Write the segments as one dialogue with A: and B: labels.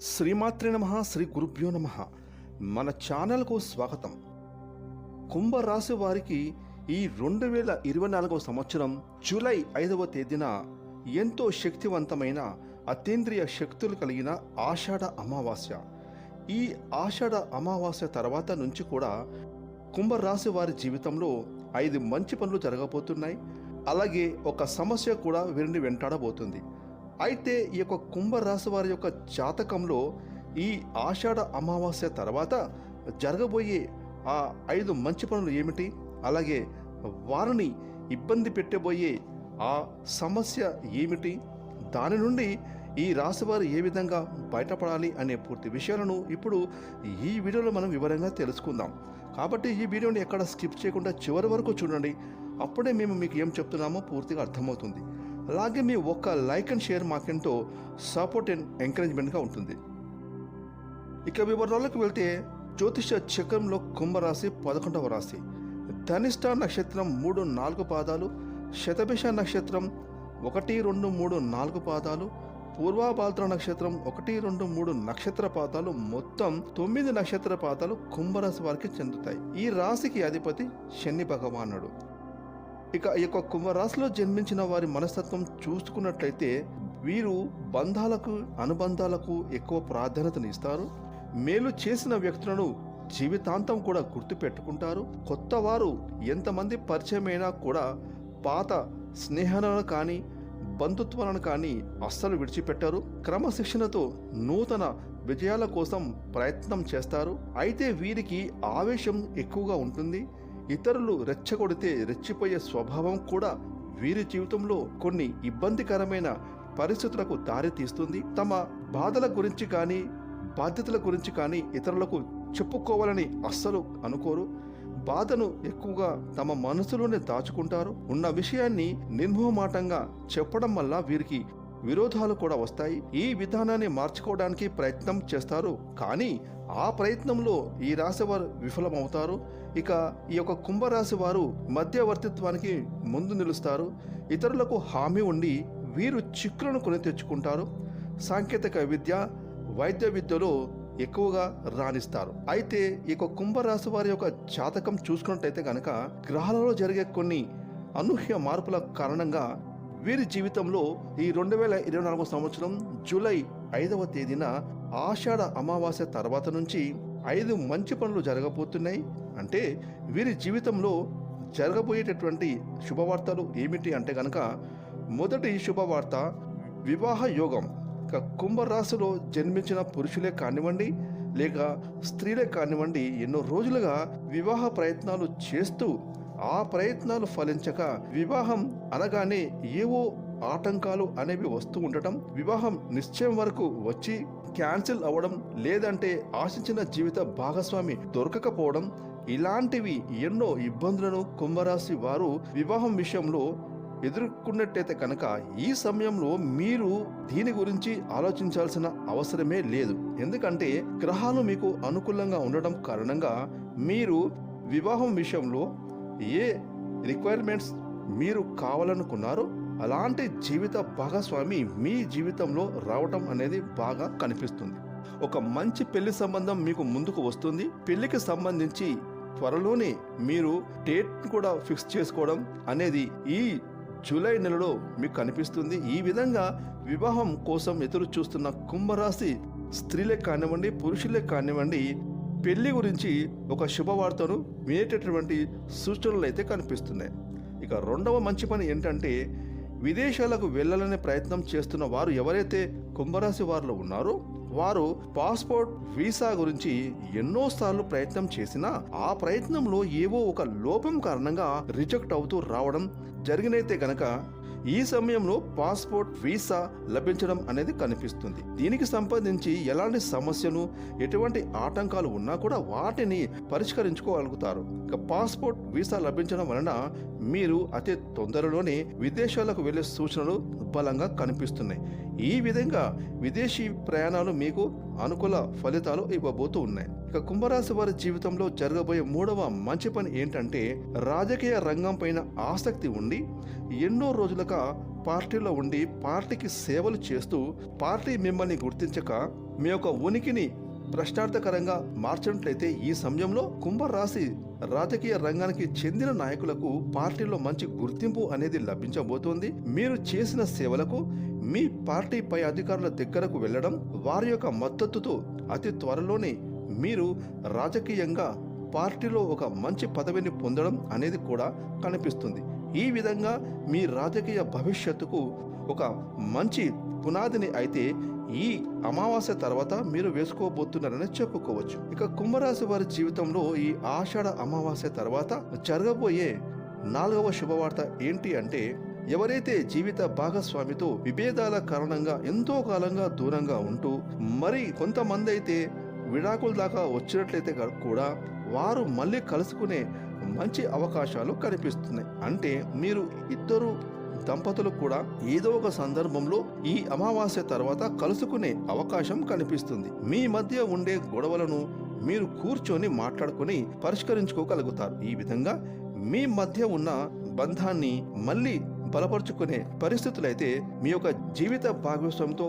A: శ్రీమాత్రే నమ శ్రీ గురుభ్యో నమ. మన ఛానల్కు స్వాగతం. కుంభరాశి వారికి ఈ రెండు వేల ఇరవై నాలుగవ సంవత్సరం జూలై ఐదవ తేదీన ఎంతో శక్తివంతమైన అతీంద్రియ శక్తులు కలిగిన ఆషాఢ అమావాస్య. ఈ ఆషాఢ అమావాస్య తర్వాత నుంచి కూడా కుంభరాశి వారి జీవితంలో ఐదు మంచి పనులు జరగబోతున్నాయి. అలాగే ఒక సమస్య కూడా వీరిని వెంటాడబోతుంది. అయితే ఈ యొక్క కుంభరాశి వారి యొక్క జాతకంలో ఈ ఆషాఢ అమావాస్య తర్వాత జరగబోయే ఆ ఐదు మంచి పనులు ఏమిటి? అలాగే వారిని ఇబ్బంది పెట్టబోయే ఆ సమస్య ఏమిటి? దాని నుండి ఈ రాశివారు ఏ విధంగా బయటపడాలి అనే పూర్తి విషయాలను ఇప్పుడు ఈ వీడియోలో మనం వివరంగా తెలుసుకుందాం. కాబట్టి ఈ వీడియోని ఎక్కడ స్కిప్ చేయకుండా చివరి వరకు చూడండి. అప్పుడే మేము మీకు ఏం చెప్తున్నామో పూర్తిగా అర్థమవుతుంది. అలాగే మీ ఒక్క లైక్ అండ్ షేర్ మాకెంతో సపోర్ట్ అండ్ ఎంకరేజ్మెంట్గా ఉంటుంది. ఇక వివరాలకు వెళ్తే జ్యోతిష చక్రంలో కుంభరాశి పదకొండవ రాశి. ధనిష్ట నక్షత్రం మూడు నాలుగు పాదాలు శతభిష నక్షత్రం ఒకటి రెండు మూడు నాలుగు పాదాలు పూర్వాభాద్ర నక్షత్రం ఒకటి రెండు మూడు నక్షత్ర పాతాలు మొత్తం తొమ్మిది నక్షత్ర పాతాలు కుంభరాశి వారికి చెందుతాయి. ఈ రాశికి అధిపతి శని భగవానుడు. ఇక ఈ యొక్క కుంభరాశిలో జన్మించిన వారి మనస్తత్వం చూసుకున్నట్లయితే వీరు బంధాలకు అనుబంధాలకు ఎక్కువ ప్రాధాన్యతను ఇస్తారు. మేలు చేసిన వ్యక్తులను జీవితాంతం కూడా గుర్తుపెట్టుకుంటారు. కొత్త వారు ఎంతమంది పరిచయమైనా కూడా పాత స్నేహాలను కానీ బంధుత్వాలను కానీ అస్సలు విడిచిపెట్టారు. క్రమశిక్షణతో నూతన విజయాల కోసం ప్రయత్నం చేస్తారు. అయితే వీరికి ఆవేశం ఎక్కువగా ఉంటుంది. ఇతరులు రెచ్చగొడితే రెచ్చిపోయే స్వభావం కూడా వీరి జీవితంలో కొన్ని ఇబ్బందికరమైన పరిస్థితులకు దారి తీస్తుంది. తమ బాధల గురించి కానీ బాధ్యతల గురించి కానీ ఇతరులకు చెప్పుకోవాలని అస్సలు అనుకోరు. బాధను ఎక్కువగా తమ మనసులోనే దాచుకుంటారు. ఉన్న విషయాన్ని నిర్మోహమాటంగా చెప్పడం వల్ల వీరికి విరోధాలు కూడా వస్తాయి. ఈ విధానాన్ని మార్చుకోవడానికి ప్రయత్నం చేస్తారు. కానీ ఆ ప్రయత్నంలో ఈ రాశి వారు విఫలమవుతారు. ఇక ఈ యొక్క కుంభరాశి వారు మధ్యవర్తిత్వానికి ముందు నిలుస్తారు. ఇతరులకు హామీ ఉండి వీరు చిక్కులను కొని తెచ్చుకుంటారు. సాంకేతిక విద్య వైద్య విద్యలో ఎక్కువగా రాణిస్తారు. అయితే ఈ యొక్క కుంభరాశి వారి యొక్క జాతకం చూసుకున్నట్టయితే కనుక గ్రహాలలో జరిగే కొన్ని అనూహ్య మార్పుల కారణంగా వీరి జీవితంలో ఈ రెండు వేల ఇరవై నాలుగో సంవత్సరం జూలై ఐదవ తేదీన ఆషాఢ అమావాస్య తర్వాత నుంచి ఐదు మంచి పనులు జరగబోతున్నాయి. అంటే వీరి జీవితంలో జరగబోయేటటువంటి శుభవార్తలు ఏమిటి అంటే కనుక మొదటి శుభవార్త వివాహ యోగం. ఇక కుంభరాశిలో జన్మించిన పురుషులే కానివ్వండి లేక స్త్రీలే కానివ్వండి ఎన్నో రోజులుగా వివాహ ప్రయత్నాలు చేస్తూ ఆ ప్రయత్నాలు ఫలించక వివాహం అనగానే ఏవో ఆటంకాలు అనేవి వస్తూ ఉండటం వివాహం నిశ్చయం వరకు వచ్చి క్యాన్సిల్ అవ్వడం లేదంటే ఆశించిన జీవిత భాగస్వామి దొరకకపోవడం ఇలాంటివి ఎన్నో ఇబ్బందులను కుంభరాశి వారు వివాహం విషయంలో ఎదుర్కొన్నట్టయితే కనుక ఈ సమయంలో మీరు దీని గురించి ఆలోచించాల్సిన అవసరమే లేదు. ఎందుకంటే గ్రహాలు మీకు అనుకూలంగా ఉండడం కారణంగా మీరు వివాహం విషయంలో ఏ రిక్వైర్మెంట్స్ మీరు కావాలనుకున్నారో అలాంటి జీవిత భాగస్వామి మీ జీవితంలో రావటం అనేది బాగా కనిపిస్తుంది. ఒక మంచి పెళ్ళి సంబంధం మీకు ముందుకు వస్తుంది. పెళ్ళికి సంబంధించి త్వరలోనే మీరు డేట్ కూడా ఫిక్స్ చేసుకోవడం అనేది ఈ జూలై నెలలో మీకు కనిపిస్తుంది. ఈ విధంగా వివాహం కోసం ఎదురు చూస్తున్న కుంభరాశి స్త్రీలే కానివ్వండి పురుషులే కానివ్వండి పెళ్ళి గురించి ఒక శుభవార్తను వినేటటువంటి సూచనలు అయితే కనిపిస్తున్నాయి. ఇక రెండవ మంచి పని ఏంటంటే విదేశాలకు వెళ్ళాలనే ప్రయత్నం చేస్తున్న వారు ఎవరైతే కుంభరాశి వారిలో ఉన్నారో వారు పాస్పోర్ట్ వీసా గురించి ఎన్నోసార్లు ప్రయత్నం చేసినా ఆ ప్రయత్నంలో ఏవో ఒక లోపం కారణంగా రిజెక్ట్ అవుతూ రావడం జరిగినైతే గనక ఈ సమయంలో పాస్పోర్ట్ వీసా లభించడం అనేది కనిపిస్తుంది. దీనికి సంబంధించి ఎలాంటి సమస్యలు ఎటువంటి ఆటంకాలు ఉన్నా కూడా వాటిని పరిష్కరించుకోగలుగుతారు. ఇక పాస్పోర్ట్ వీసా లభించడం వలన మీరు అతి తొందరలోనే విదేశాలకు వెళ్ళే సూచనలు బలంగా కనిపిస్తున్నాయి. ఈ విధంగా విదేశీ ప్రయాణాలు మీకు అనుకూల ఫలితాలు ఇవ్వబోతూ ఉన్నాయి. ఇక కుంభరాశి వారి జీవితంలో జరగబోయే మూడవ మంచి పని ఏంటంటే రాజకీయ రంగం పైన ఆసక్తి ఉండి ఎన్నో రోజులుగా పార్టీలో ఉండి పార్టీకి సేవలు చేస్తూ పార్టీ మిమ్మల్ని గుర్తించక మీ యొక్క ఉనికిని ప్రశ్నార్థకరంగా మార్చినట్లయితే ఈ సమయంలో కుంభరాశి రాజకీయ రంగానికి చెందిన నాయకులకు పార్టీలో మంచి గుర్తింపు అనేది లభించబోతోంది. మీరు చేసిన సేవలకు మీ పార్టీ పై అధికారుల దగ్గరకు వెళ్ళడం వారి యొక్క మద్దతుతో అతి త్వరలోనే మీరు రాజకీయంగా పార్టీలో ఒక మంచి పదవిని పొందడం అనేది కూడా కనిపిస్తుంది. ఈ విధంగా మీ రాజకీయ భవిష్యత్తుకు ఒక మంచి పునాదిని అయితే ఈ అమావాస్య తర్వాత మీరు వేసుకోబోతున్నారని చెప్పుకోవచ్చు. ఇక కుంభరాశి వారి జీవితంలో ఈ ఆషాఢ అమావాస్య తర్వాత జరగబోయే నాలుగవ శుభవార్త ఏంటి అంటే ఎవరైతే జీవిత భాగస్వామితో విభేదాల కారణంగా ఎంతో కాలంగా దూరంగా ఉంటూ మరి కొంతమంది అయితే విడాకుల దాకా వచ్చినట్లయితే కూడా వారు మళ్ళీ కలుసుకునే మంచి అవకాశాలు కనిపిస్తున్నాయి. అంటే మీరు ఇద్దరు దంపతులు కూడా ఏదో ఒక సందర్భంలో ఈ అమావాస్య తర్వాత కలుసుకునే అవకాశం కనిపిస్తుంది. మీ మధ్య ఉండే గొడవలను మీరు కూర్చొని మాట్లాడుకొని పరిష్కరించుకోగలుగుతారు. ఈ విధంగా మీ మధ్య ఉన్న బంధాన్ని మళ్ళీ బలపరుచుకునే పరిస్థితులైతే మీ యొక్క జీవిత భాగస్వామితో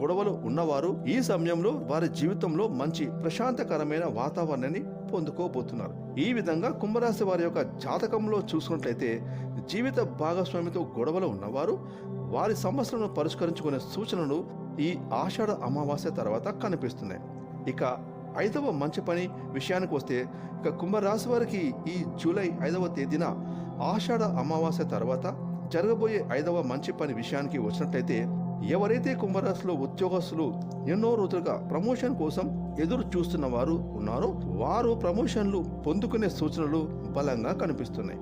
A: గొడవలు ఉన్నవారు ఈ సమయంలో వారి జీవితంలో మంచి ప్రశాంతకరమైన వాతావరణాన్ని పొందుకోబోతున్నారు. ఈ విధంగా కుంభరాశి వారి యొక్క జాతకంలో చూసుకున్నట్లయితే జీవిత భాగస్వామితో గొడవలు ఉన్నవారు వారి సమస్యలను పరిష్కరించుకునే సూచనలు ఈ ఆషాఢ అమావాస్య తర్వాత కనిపిస్తున్నాయి. ఇక ఐదవ మంచి పని విషయానికి వస్తే ఇక కుంభరాశి వారికి ఈ జూలై ఐదవ తేదీన ఆషాఢ అమావాస్య తర్వాత జరగబోయే ఐదవ మంచి పని విషయానికి వచ్చినట్లయితే ఎవరైతే కుంభరాశిలో ఉద్యోగస్తులు ఎన్నో రోజులుగా ప్రమోషన్ కోసం ఎదురు చూస్తున్న వారు ఉన్నారో వారు ప్రమోషన్లు పొందుకునే సూచనలు బలంగా కనిపిస్తున్నాయి.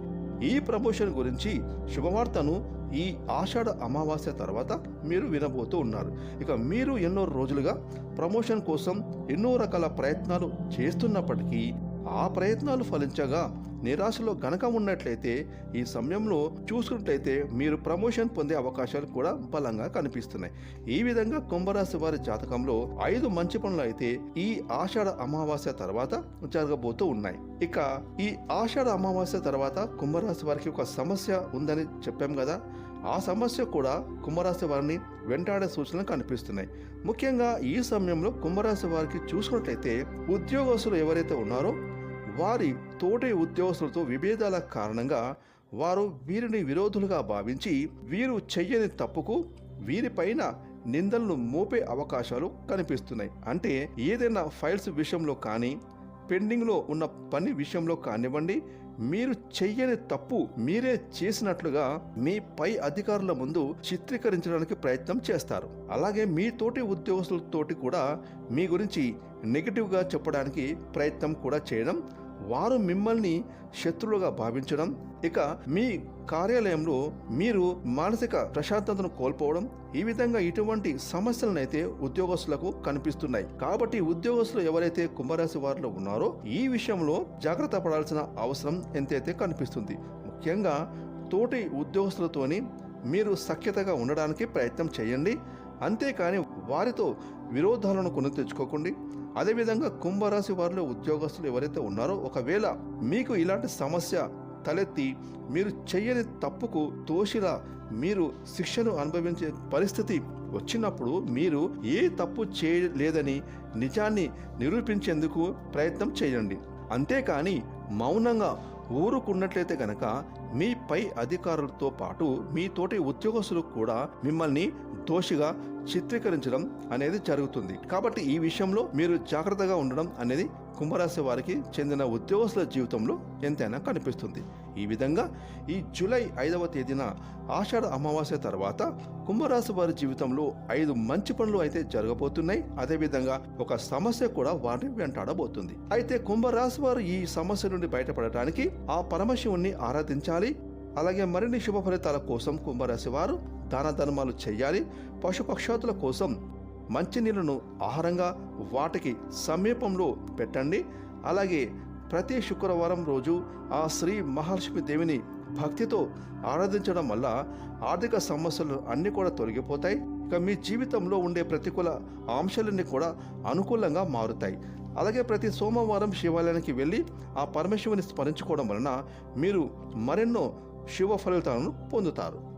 A: ఈ ప్రమోషన్ గురించి శుభవార్తను ఈ ఆషాఢ అమావాస్య తర్వాత మీరు వినబోతూ ఉన్నారు. ఇక మీరు ఎన్నో రోజులుగా ప్రమోషన్ కోసం ఎన్నో రకాల ప్రయత్నాలు చేస్తున్నప్పటికీ ఆ ప్రయత్నాలు ఫలించగా నిరాశలో గనక ఉన్నట్లయితే ఈ సమయంలో చూసుకున్నట్లయితే మీరు ప్రమోషన్ పొందే అవకాశాలు కూడా బలంగా కనిపిస్తున్నాయి. ఈ విధంగా కుంభరాశి వారి జాతకంలో ఐదు మంచి పనులు అయితే ఈ ఆషాఢ అమావాస్య తర్వాత జరగబోతూ ఉన్నాయి. ఇక ఈ ఆషాఢ అమావాస్య తర్వాత కుంభరాశి వారికి ఒక సమస్య ఉందని చెప్పాం కదా. ఆ సమస్య కూడా కుంభరాశి వారిని వెంటాడే సూచనలు కనిపిస్తున్నాయి. ముఖ్యంగా ఈ సమయంలో కుంభరాశి వారికి చూసుకున్నట్లయితే ఉద్యోగస్తులు ఎవరైతే ఉన్నారో వారి తోటి ఉద్యోగస్తులతో విభేదాల కారణంగా వారు వీరిని విరోధులుగా భావించి వీరు చెయ్యని తప్పుకు వీరిపైన నిందలను మోపే అవకాశాలు కనిపిస్తున్నాయి. అంటే ఏదైనా ఫైల్స్ విషయంలో కానీ పెండింగ్లో ఉన్న పని విషయంలో కానివ్వండి మీరు చెయ్యని తప్పు మీరే చేసినట్లుగా మీ పై అధికారుల ముందు చిత్రీకరించడానికి ప్రయత్నం చేస్తారు. అలాగే మీ తోటి ఉద్యోగస్తులతోటి కూడా మీ గురించి నెగిటివ్గా చెప్పడానికి ప్రయత్నం కూడా చేయడం వారు మిమ్మల్ని శత్రువులుగా భావించడం ఇక మీ కార్యాలయంలో మీరు మానసిక ప్రశాంతతను కోల్పోవడం ఈ విధంగా ఇటువంటి సమస్యలనైతే ఉద్యోగస్తులకు కనిపిస్తున్నాయి. కాబట్టి ఉద్యోగస్తులు ఎవరైతే కుంభరాశి వారిలో ఉన్నారో ఈ విషయంలో జాగ్రత్త పడాల్సిన అవసరం ఎంతైతే కనిపిస్తుంది. ముఖ్యంగా తోటి ఉద్యోగస్తులతోని మీరు సఖ్యతగా ఉండడానికి ప్రయత్నం చేయండి. అంతేకాని వారితో విరోధాలను కొని తెచ్చుకోకండి. అదేవిధంగా కుంభరాశి వారిలో ఉద్యోగస్తులు ఎవరైతే ఉన్నారో ఒకవేళ మీకు ఇలాంటి సమస్య తలెత్తి మీరు చెయ్యని తప్పుకు తోషిలా మీరు శిక్షను అనుభవించే పరిస్థితి వచ్చినప్పుడు మీరు ఏ తప్పు చేయలేదని నిజాన్ని నిరూపించేందుకు ప్రయత్నం చేయండి. అంతేకాని మౌనంగా ఊరుకున్నట్లయితే గనక మీ పై అధికారులతో పాటు మీ తోటి ఉద్యోగస్తులు కూడా మిమ్మల్ని దోషిగా చిత్రీకరించడం అనేది జరుగుతుంది. కాబట్టి ఈ విషయంలో మీరు జాగ్రత్తగా ఉండడం అనేది కుంభరాశి వారికి చెందిన ఉద్యోగస్తుల జీవితంలో ఎంతైనా కనిపిస్తుంది. ఈ విధంగా ఈ జూలై ఐదవ తేదీన ఆషాఢ అమావాస్య తర్వాత కుంభరాశి వారి జీవితంలో ఐదు మంచి పనులు అయితే జరగబోతున్నాయి. అదేవిధంగా ఒక సమస్య కూడా వారిని వెంటాడబోతుంది. అయితే కుంభరాశి వారు ఈ సమస్య నుండి బయటపడటానికి ఆ పరమశివుణ్ణి ఆరాధించాలి. అలాగే మరిన్ని శుభ ఫలితాల కోసం కుంభరాశి వారు దాన ధర్మాలు చేయాలి. పశుపక్షాతుల కోసం మంచినీళ్ళను ఆహారంగా వాటికి సమీపంలో పెట్టండి. అలాగే ప్రతి శుక్రవారం రోజు ఆ శ్రీ మహాలక్ష్మి దేవిని భక్తితో ఆరాధించడం వల్ల ఆర్థిక సమస్యలు అన్నీ కూడా తొలగిపోతాయి. ఇక మీ జీవితంలో ఉండే ప్రతికూల అంశాలన్నీ కూడా అనుకూలంగా మారుతాయి. అలాగే ప్రతి సోమవారం శివాలయానికి వెళ్ళి ఆ పరమశివుని స్మరించుకోవడం వలన మీరు మరెన్నో శివ ఫలితాలను పొందుతారు.